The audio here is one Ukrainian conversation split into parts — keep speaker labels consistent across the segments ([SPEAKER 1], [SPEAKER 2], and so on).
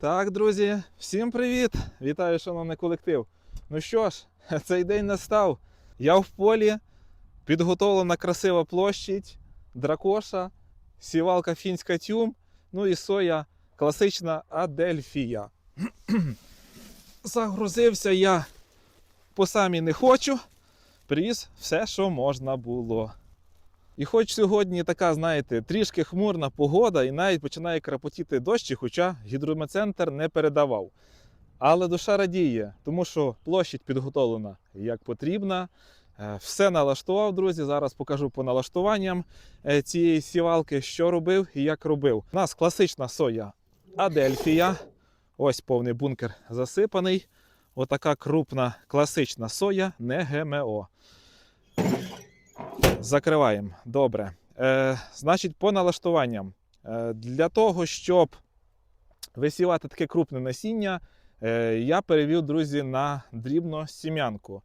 [SPEAKER 1] Так, друзі, всім привіт! Вітаю, шановний колектив. Ну що ж, цей день настав. Я в полі, підготовлена красива площадь, дракоша, сівалка фінська тюм, ну і соя класична Адельфія. Загрузився я по самі не хочу, привіз все, що можна було. І хоч сьогодні така, знаєте, трішки хмурна погода, і навіть починає крапотіти дощі, хоча гідрометцентр не передавав. Але душа радіє, тому що площадь підготовлена як потрібна. Е, Все налаштував, друзі. Зараз покажу по налаштуванням е, цієї сівалки, що робив і як робив. У нас класична соя Адельфія. Ось повний бункер засипаний. Отака крупна класична соя, не ГМО. Закриваємо. Добре. Е, значить, по налаштуванням. Е, для того, щоб висівати таке крупне насіння, е, я перевів, друзі, на дрібну сім'янку.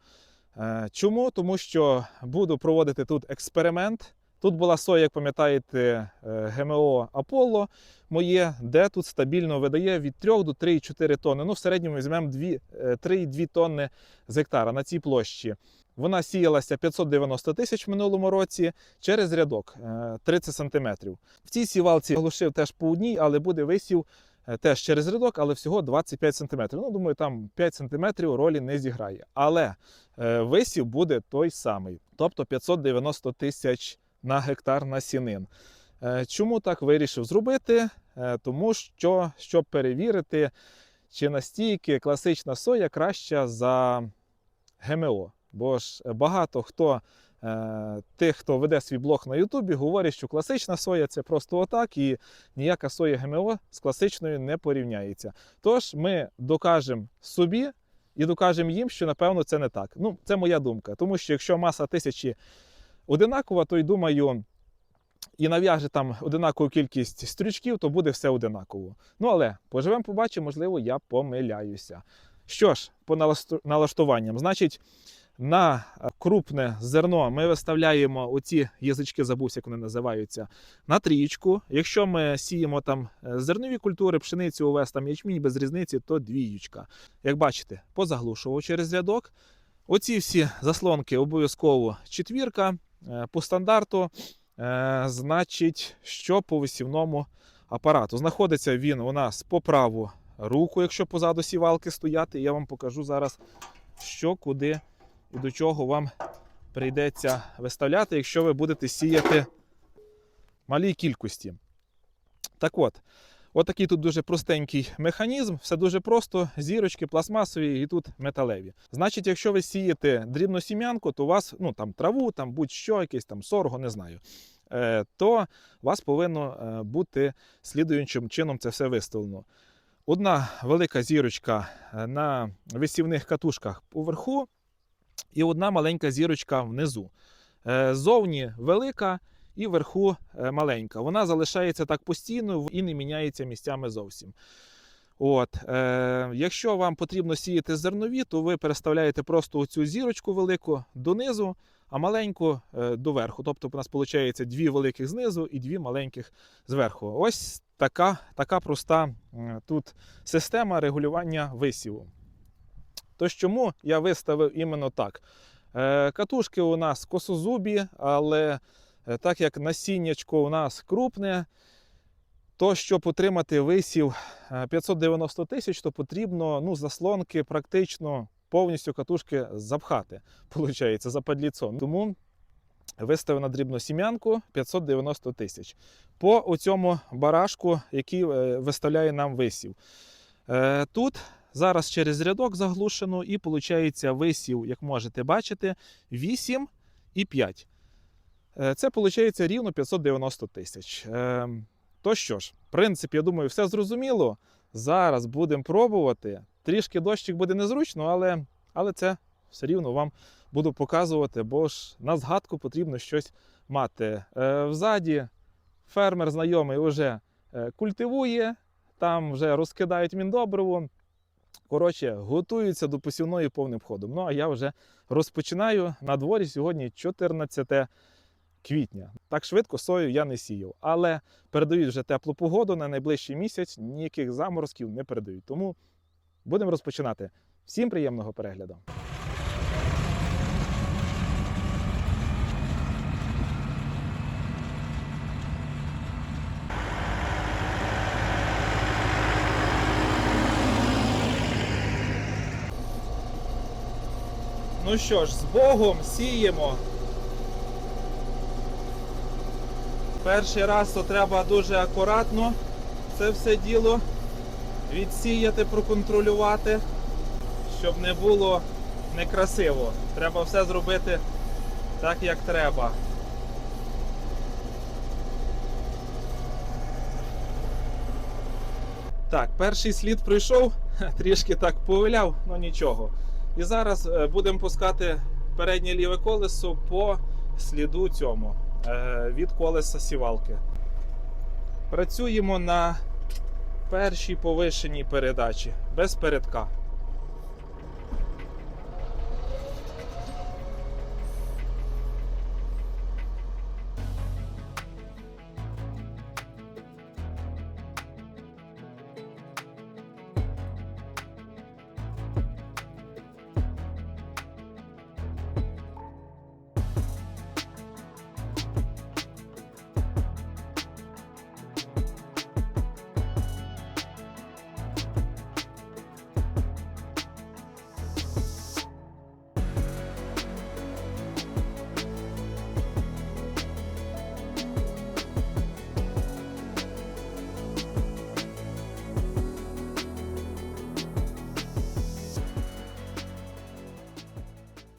[SPEAKER 1] Е, чому? Тому що буду проводити тут експеримент. Тут була соя, як пам'ятаєте, е, ГМО Аполло моє, де тут стабільно видає від 3 до 3,4 тонни. Ну, в середньому візьмемо 2, е, 3,2 тонни з гектара на цій площі. Вона сіялася 590 тисяч в минулому році через рядок е, 30 сантиметрів. В цій сівалці глушив теж по одній, але буде висів е, теж через рядок, але всього 25 сантиметрів. Ну, думаю, там 5 сантиметрів ролі не зіграє. Але е, висів буде той самий, тобто 590 тисяч на гектар насінин. Е, Чому так вирішив зробити? Е, Тому що, щоб перевірити, чи настільки класична соя краща за ГМО. Бо ж багато хто е, тих, хто веде свій блог на Ютубі, говорить, що класична соя це просто отак, і ніяка соя ГМО з класичною не порівняється. Тож ми докажемо собі і докажемо їм, що напевно це не так. Ну, це моя думка. Тому що якщо маса тисячі одинакова, то й думаю. І нав'яже там одинакову кількість стрючків, то буде все одинаково. Ну але поживемо, побачимо, можливо, я помиляюся. Що ж, по налаштуванням, значить, на крупне зерно ми виставляємо оці язички, забувся, як вони називаються, на трієчку. Якщо ми сіємо там е, зернові культури, пшеницю, овес, там ячмінь без різниці, то двіючка. Як бачите, позаглушував через рядок. Оці всі заслонки обов'язково четвірка е, по стандарту. Е, Значить, що по висівному апарату. Знаходиться він у нас по праву руку, якщо позаду сівалки стояти. Я вам покажу зараз, що, куди і до чого вам прийдеться виставляти, якщо ви будете сіяти малій кількості. Так от, отакий тут дуже простенький механізм, все дуже просто: зірочки пластмасові і тут металеві. Значить, якщо ви сієте дрібну сім'янку, то у вас ну, там, траву, там будь-що, якесь там сорго, не знаю. е, То у вас повинно е, бути слідуючим чином це все виставлено. Одна велика зірочка е, на висівних катушках поверху, і одна маленька зірочка внизу. Е, Зовні велика і вверху е, маленька. Вона залишається так постійно і не міняється місцями зовсім. От, е, якщо вам потрібно сіяти зернові, то ви переставляєте просто цю зірочку велику донизу, а маленьку е, доверху. Тобто у нас виходить дві великих знизу і дві маленьких зверху. Ось така, така проста м, тут система регулювання висіву. Тож чому я виставив іменно так? Е, Катушки у нас косозубі, але е, так як насіннячко у нас крупне, то щоб отримати висів е, 590 тисяч, то потрібно ну, заслонки практично повністю катушки запхати, виходить, за падліцом. Тому виставив на дрібну сім'янку 590 тисяч. По оцьому барашку, який е, виставляє нам висів. Е, Тут зараз через рядок заглушено, і виходить висів, як можете бачити, 8 і 5. Е, Це виходить рівно 590 тисяч. Е, То що ж, в принципі, я думаю, все зрозуміло. Зараз будемо пробувати. Трішки дощик буде незручно, але, але це все рівно вам буду показувати, бо ж на згадку потрібно щось мати. Е, Взаді фермер знайомий вже культивує, там вже розкидають міндобриво. Коротше, готуються до посівної повним ходом. Ну а я вже розпочинаю. На дворі сьогодні 14 квітня. Так швидко сою я не сіяв. Але передають вже теплу погоду на найближчий місяць, ніяких заморозків не передають. Тому будемо розпочинати. Всім приємного перегляду. Ну що ж, з Богом сіємо. Перший раз то треба дуже акуратно це все діло відсіяти, проконтролювати, щоб не було некрасиво. Треба все зробити так, як треба. Так, перший слід пройшов, трішки так повиляв, ну нічого. І зараз е, будемо пускати переднє ліве колесо по сліду цьому е, від колеса сівалки. Працюємо на першій повишеній передачі без передка.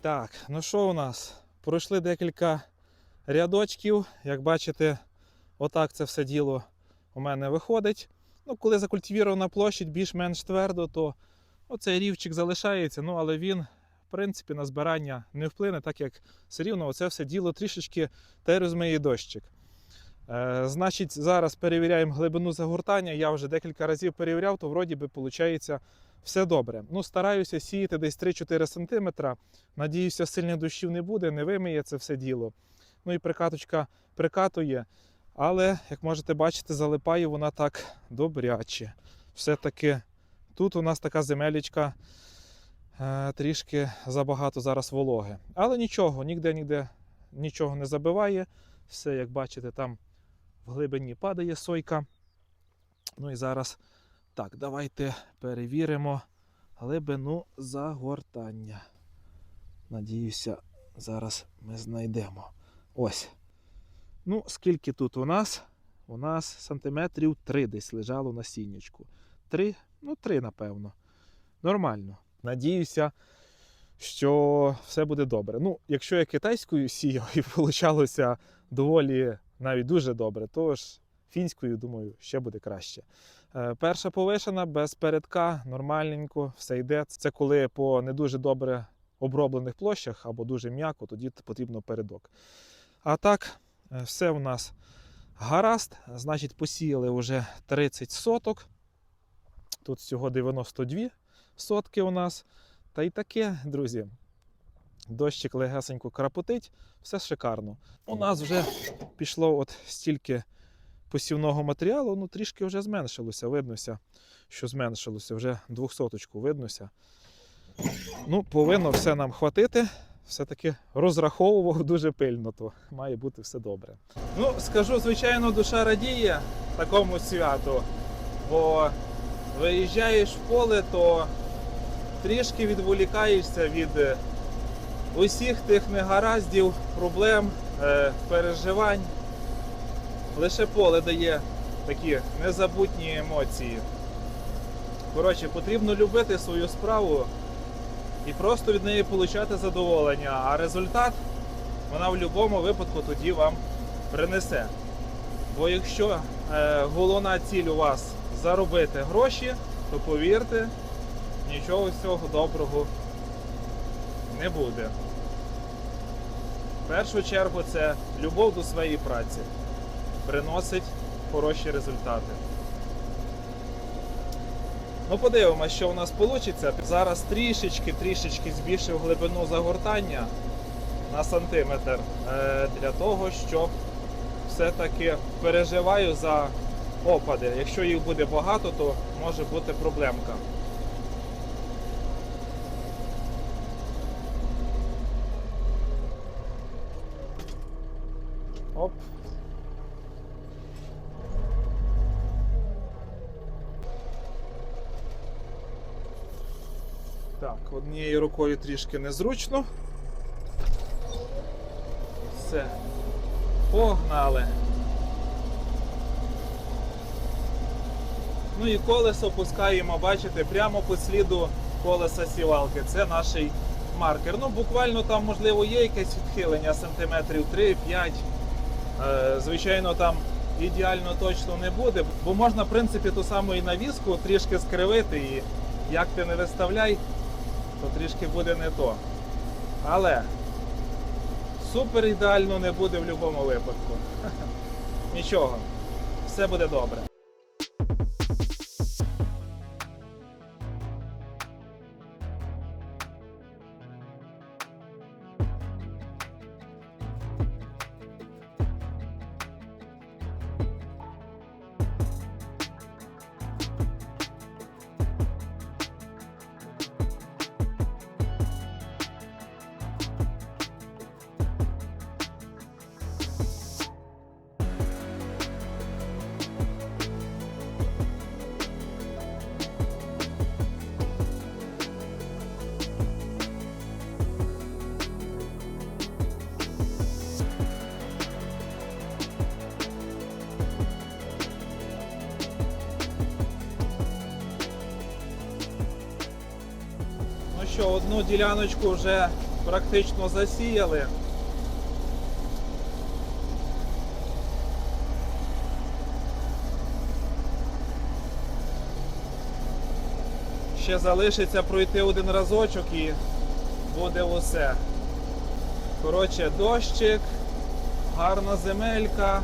[SPEAKER 1] Так, ну що у нас? Пройшли декілька рядочків. Як бачите, отак це все діло у мене виходить. Ну, коли закультивірована площадь більш-менш твердо, то оцей рівчик залишається, ну але він, в принципі, на збирання не вплине, так як все рівно оце все діло трішечки та й дощик. Е, значить, зараз перевіряємо глибину загортання. Я вже декілька разів перевіряв, то вроді би виходить все добре. Ну, стараюся сіяти десь 3-4 см. Надіюся, сильних дощів не буде, не вимиє це все діло. Ну і прикаточка прикатує. Але, як можете бачити, залипає вона так добряче. Все-таки тут у нас така земелічка е, трішки забагато зараз вологи. Але нічого, ніде ніде нічого не забиває. Все, як бачите, там в глибині падає сойка. Ну і зараз так, давайте перевіримо глибину загортання. Надіюся, зараз ми знайдемо. Ось. Ну, скільки тут у нас? У нас сантиметрів 3 десь лежало на сіннячку. 3, ну 3, напевно. Нормально. Надіюся, що все буде добре. Ну, якщо я китайською сіяв і вийшло доволі навіть дуже добре, то ж фінською, думаю, ще буде краще. Е, Перша повишена без передка, нормальненько, все йде. Це коли по не дуже добре оброблених площах або дуже м'яко, тоді потрібно передок. А так, е, все у нас гаразд. Значить, посіяли вже 30 соток. Тут всього 92 сотки у нас. Та й таке, друзі. Дощик легесенько крапотить, все шикарно. У нас вже пішло от стільки посівного матеріалу, ну трішки вже зменшилося. Виднося, що зменшилося, вже 200 виднося. Ну, повинно все нам хватити. Все-таки розраховував дуже пильно, то має бути все добре. Ну, скажу, звичайно, душа радіє такому святу, бо виїжджаєш в поле, то трішки відволікаєшся від усіх тих негараздів, проблем, е, переживань. Лише поле дає такі незабутні емоції. Коротше, потрібно любити свою справу і просто від неї отримати задоволення, а результат вона в будь-якому випадку тоді вам принесе. Бо якщо е, головна ціль у вас заробити гроші, то повірте, нічого з цього доброго не буде. В першу чергу це любов до своєї праці приносить хороші результати. Ну, подивимося, що у нас вийде. Зараз трішечки-трішечки збільшив глибину загортання. на сантиметр е, для того, щоб все-таки переживаю за опади. Якщо їх буде багато, то може бути проблемка. Рукою трішки незручно. Все. Погнали. Ну і колесо пускаємо, бачите, прямо по сліду колеса сівалки. Це наш маркер. Ну, буквально там, можливо, є якесь відхилення сантиметрів 3-5. Е, Звичайно, там ідеально точно не буде, бо можна, в принципі, ту саму і навіску трішки скривити, і як ти не виставляй, то трішки буде не то. Але супер ідеально не буде в будь-якому випадку. Нічого, все буде добре. Що, одну діляночку вже практично засіяли. Ще залишиться пройти один разочок і буде усе. Коротше, дощик, гарна земелька.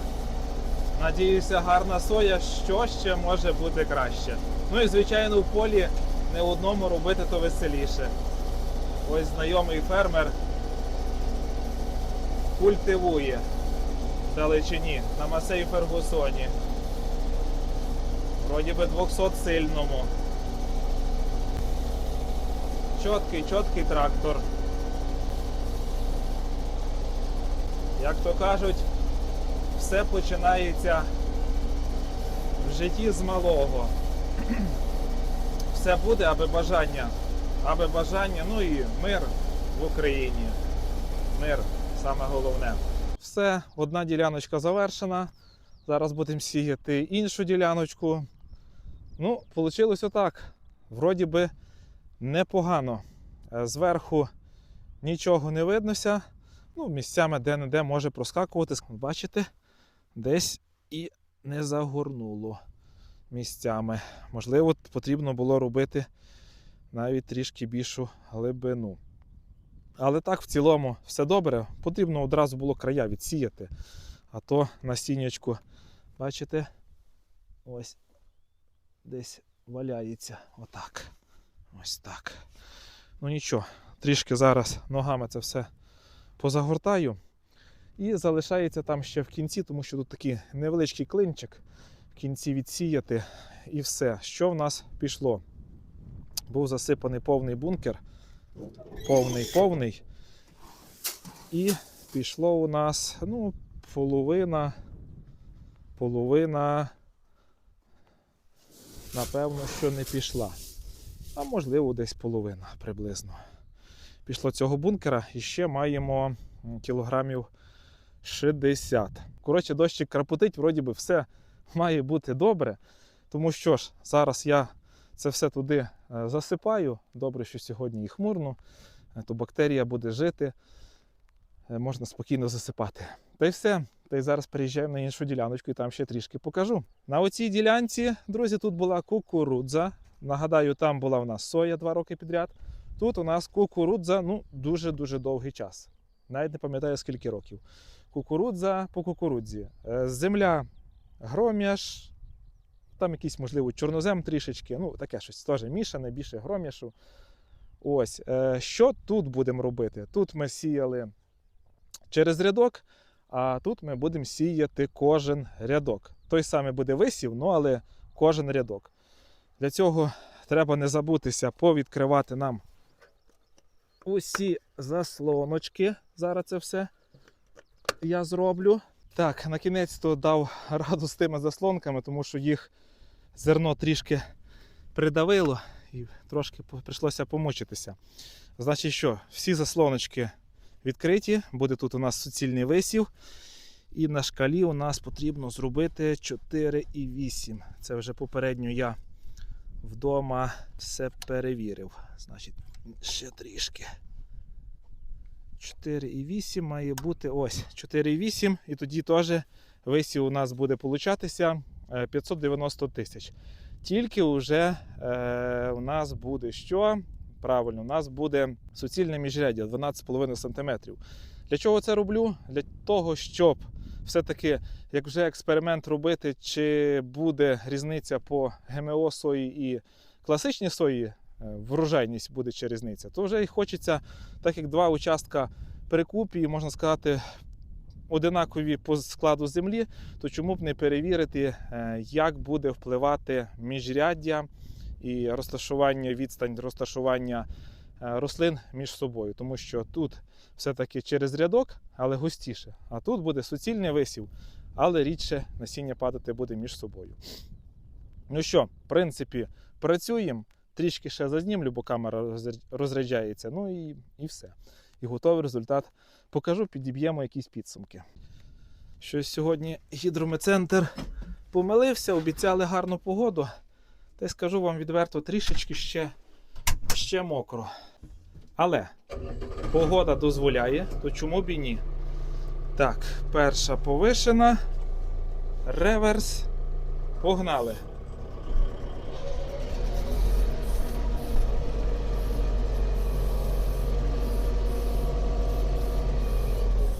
[SPEAKER 1] Надіюся, гарна соя, що ще може бути краще. Ну і звичайно в полі не одному робити то веселіше. Ось знайомий фермер культивує далечині на Масей Фергусоні. Вроді би 200 сильному. Чоткий трактор. Як то кажуть, все починається в житті з малого. Все буде, аби бажання, аби бажання, ну і мир в Україні. Мир саме головне. Все, одна діляночка завершена. Зараз будемо сіяти іншу діляночку. Ну, вийшло отак. Вроді би непогано. Е, Зверху нічого не виднося. Ну, місцями де-не-де може проскакувати. Бачите, десь і не загорнуло місцями. Можливо, потрібно було робити навіть трішки більшу глибину. Але так, в цілому, все добре. Потрібно одразу було края відсіяти. А то насіннячку, бачите, ось десь валяється. Отак. Ось так. Ну нічого, трішки зараз ногами це все позагортаю. І залишається там ще в кінці, тому що тут такий невеличкий клинчик в кінці відсіяти і все. Що в нас пішло? Був засипаний повний бункер. Повний, повний. І пішло у нас ну, половина. Половина. Напевно, що не пішла. А можливо, десь половина приблизно. Пішло цього бункера і ще маємо кілограмів 60. Коротше, дощик крапотить, вроді би все має бути добре. Тому що ж, зараз я це все туди е, засипаю. Добре, що сьогодні і хмурно, е, то бактерія буде жити, е, можна спокійно засипати. Та й все. Та й зараз переїжджаємо на іншу діляночку і там ще трішки покажу. На оцій ділянці, друзі, тут була кукурудза. Нагадаю, там була у нас соя два роки підряд. Тут у нас кукурудза ну, дуже-дуже довгий час. Навіть не пам'ятаю скільки років. Кукурудза по кукурудзі. Земля гром'яш, там якийсь, можливо, чорнозем трішечки. Ну, таке щось теж мішане, більше гром'яшу. Ось. е, Що тут будемо робити? Тут ми сіяли через рядок, а тут ми будемо сіяти кожен рядок. Той самий буде висів, ну але кожен рядок. Для цього треба не забутися повідкривати нам усі заслоночки. Зараз це все я зроблю. Так, на кінець то дав раду з тими заслонками, тому що їх зерно трішки придавило і трошки прийшлося помучитися. Значить, що, всі заслоночки відкриті, буде тут у нас суцільний висів. І на шкалі у нас потрібно зробити 4,8. Це вже попередньо я вдома все перевірив. Значить, ще трішки. 4,8 має бути ось 4,8, і тоді теж висів у нас буде получатися 590 тисяч. Тільки вже е, у нас буде що? Правильно, у нас буде суцільне міжряддя 12,5 см. Для чого це роблю? Для того, щоб все-таки, як вже експеримент робити, чи буде різниця по ГМО сої і класичній сої, е, врожайність буде чи різниця, то вже і хочеться, так як два участка перекупі, можна сказати, одинакові по складу землі, то чому б не перевірити, е, як буде впливати міжряддя і розташування, відстань розташування е, рослин між собою. Тому що тут все-таки через рядок, але густіше. А тут буде суцільний висів, але рідше насіння падати буде між собою. Ну що, в принципі, працюємо. Трішки ще зазнімлю, бо камера розряджається. Ну і, і все. І готовий результат покажу, підіб'ємо якісь підсумки. Щось сьогодні гідрометцентр помилився, обіцяли гарну погоду. Та й скажу вам відверто, трішечки ще, ще мокро. Але погода дозволяє, то чому б і ні? Так, перша повишена. Реверс. Погнали.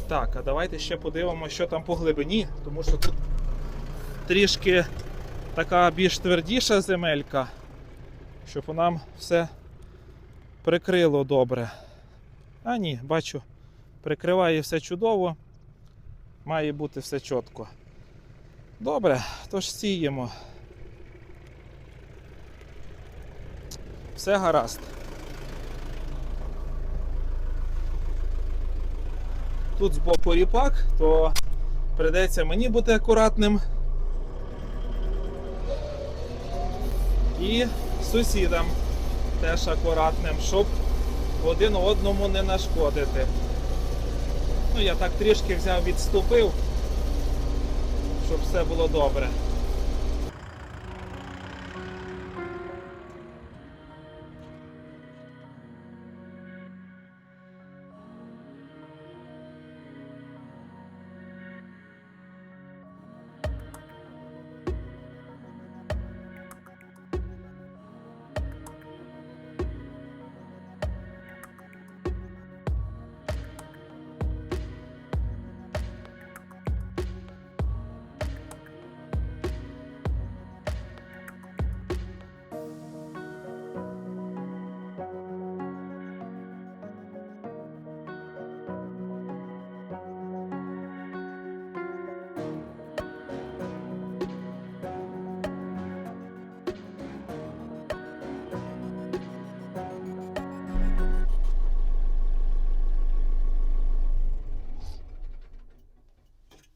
[SPEAKER 1] Так, а давайте ще подивимося, що там по глибині, тому що тут трішки така більш твердіша земелька, щоб нам все прикрило добре. А ні, бачу, прикриває все чудово, має бути все чітко. Добре, тож сіємо. Все гаразд. Тут збоку ріпак, то прийдеться мені бути акуратним. І сусідам теж акуратним, щоб один одному не нашкодити. Ну, я так трішки взяв, відступив, щоб все було добре.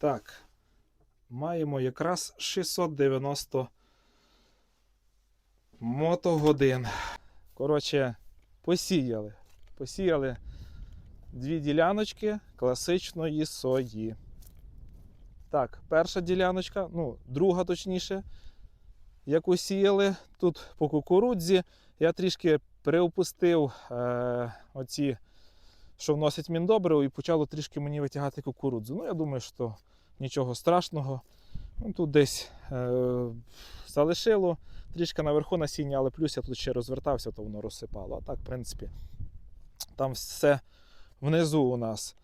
[SPEAKER 1] Так, маємо якраз 690 мотогодин. Коротше, посіяли. Посіяли дві діляночки класичної сої. Так, перша діляночка, ну, друга точніше, яку сіяли тут по кукурудзі. Я трішки приопустив е, оці, що вносять міндобриво, і почало трішки мені витягати кукурудзу. Ну, я думаю, що нічого страшного. Ну, тут десь е, залишило трішки наверху насіння, але плюс я тут ще розвертався, то воно розсипало. А так, в принципі, там все внизу у нас.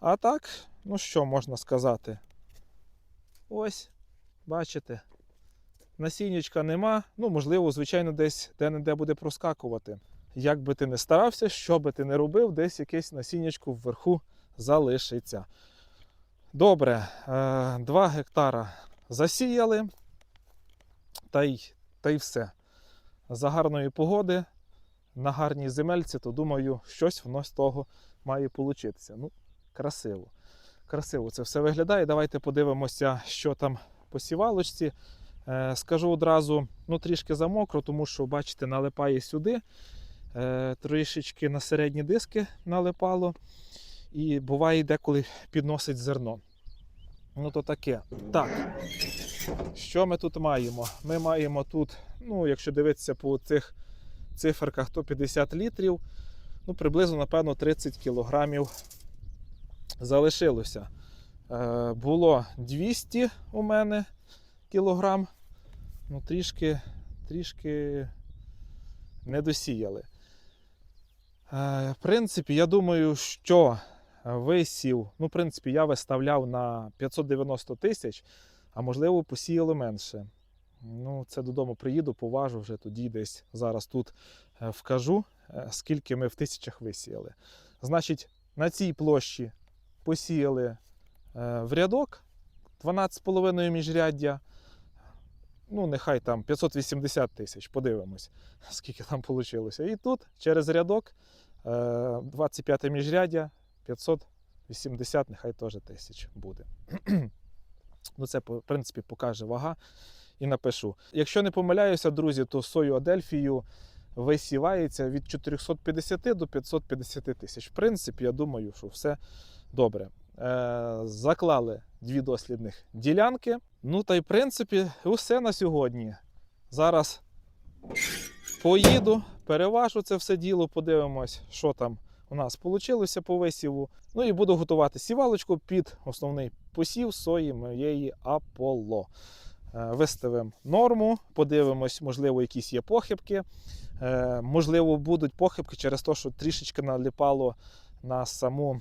[SPEAKER 1] А так, ну що можна сказати? Ось, бачите, насіннячка нема. Ну, можливо, звичайно, десь де-не-де буде проскакувати. Як би ти не старався, що би ти не робив, десь якесь насіннячко вверху залишиться. Добре, 2 гектара засіяли, та й, та й все. За гарної погоди, на гарній земельці, то думаю, щось воно з того має получитися. Ну, красиво. Красиво це все виглядає. Давайте подивимося, що там по сівалочці. Е, скажу одразу, ну трішки замокро, тому що, бачите, налипає сюди. Е, трішечки на середні диски налипало. І буває деколи підносить зерно. Ну, то таке. Так. Що ми тут маємо? Ми маємо тут, ну, якщо дивитися по цих циферках, то 50 літрів. Ну, приблизно, напевно, 30 кілограмів залишилося. Е, було 200 у мене кілограм. Ну, трішки, трішки не досіяли. Е, в принципі, я думаю, що висів, ну, в принципі, я виставляв на 590 тисяч, а можливо, посіяло менше. Ну, це додому приїду, поважу вже тоді десь зараз тут е, вкажу, е, скільки ми в тисячах висіяли. Значить, на цій площі посіяли е, в рядок 12,5 міжряддя. Ну, нехай там 580 тисяч, подивимось, скільки там вийшло. І тут через рядок е, 25 міжряддя 580, нехай теж тисяч буде. ну, це, в принципі, покаже вага і напишу. Якщо не помиляюся, друзі, то сою Адельфію висівається від 450 до 550 тисяч. В принципі, я думаю, що все добре. Е, заклали дві дослідних ділянки. Ну та й в принципі, усе на сьогодні. Зараз поїду, переважу це все діло, подивимось, що там у нас вийшло по висіву. Ну і буду готувати сівалочку під основний посів сої моєї Аполло. Е, Виставимо норму, подивимось, можливо, якісь є похибки. Е, Можливо, будуть похибки через те, що трішечки наліпало на саму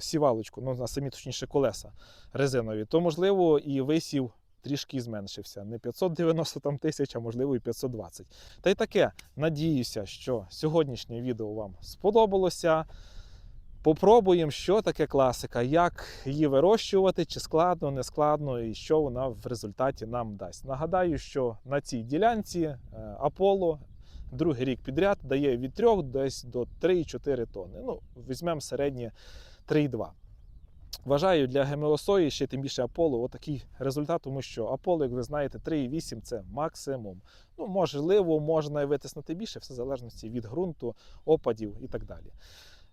[SPEAKER 1] сівалочку, ну, на самі точніше колеса резинові, то можливо і висів трішки зменшився. Не 590 там тисяч, а можливо і 520. Та й таке. Надіюся, що сьогоднішнє відео вам сподобалося. Попробуємо, що таке класика, як її вирощувати, чи складно, не складно, і що вона в результаті нам дасть. Нагадаю, що на цій ділянці е, Аполло другий рік підряд дає від 3 десь до 3-4 тонни. Ну, візьмемо середнє 3,2. Вважаю, для ГМО сої, ще тим більше Аполло, отакий результат, тому що Аполло, як ви знаєте, 3,8 це максимум. Ну, можливо, можна витиснути більше, все в залежності від ґрунту, опадів і так далі.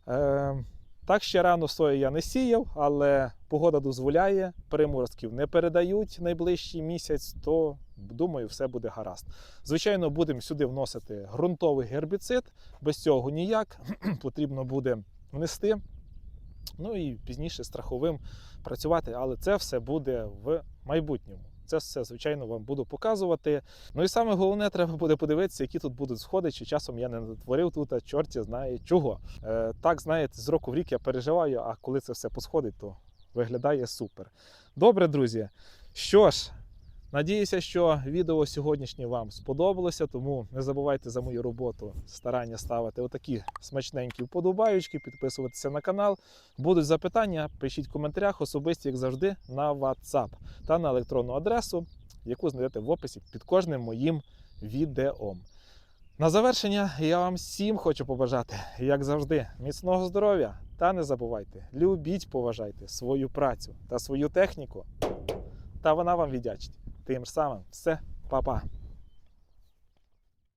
[SPEAKER 1] Е, так ще рано сої я не сіяв, але погода дозволяє, приморозків не передають найближчий місяць, то думаю, все буде гаразд. Звичайно, будемо сюди вносити ґрунтовий гербіцид, без цього ніяк. Потрібно буде внести. Ну і пізніше страховим працювати, але це все буде в майбутньому. Це все, звичайно, вам буду показувати. Ну і саме головне, треба буде подивитися, які тут будуть сходи, чи часом я не натворив тут, а чорті знає чого. Е, так, знаєте, з року в рік я переживаю, а коли це все посходить, то виглядає супер. Добре, друзі. Що ж, надіюся, що відео сьогоднішнє вам сподобалося, тому не забувайте за мою роботу, старання ставити отакі смачненькі вподобаючки, підписуватися на канал. Будуть запитання, пишіть в коментарях, особисті, як завжди, на WhatsApp та на електронну адресу, яку знайдете в описі під кожним моїм відео. На завершення я вам всім хочу побажати, як завжди, міцного здоров'я. Та не забувайте, любіть, поважайте свою працю та свою техніку. Та вона вам віддячить. Тим самим, все, па-па.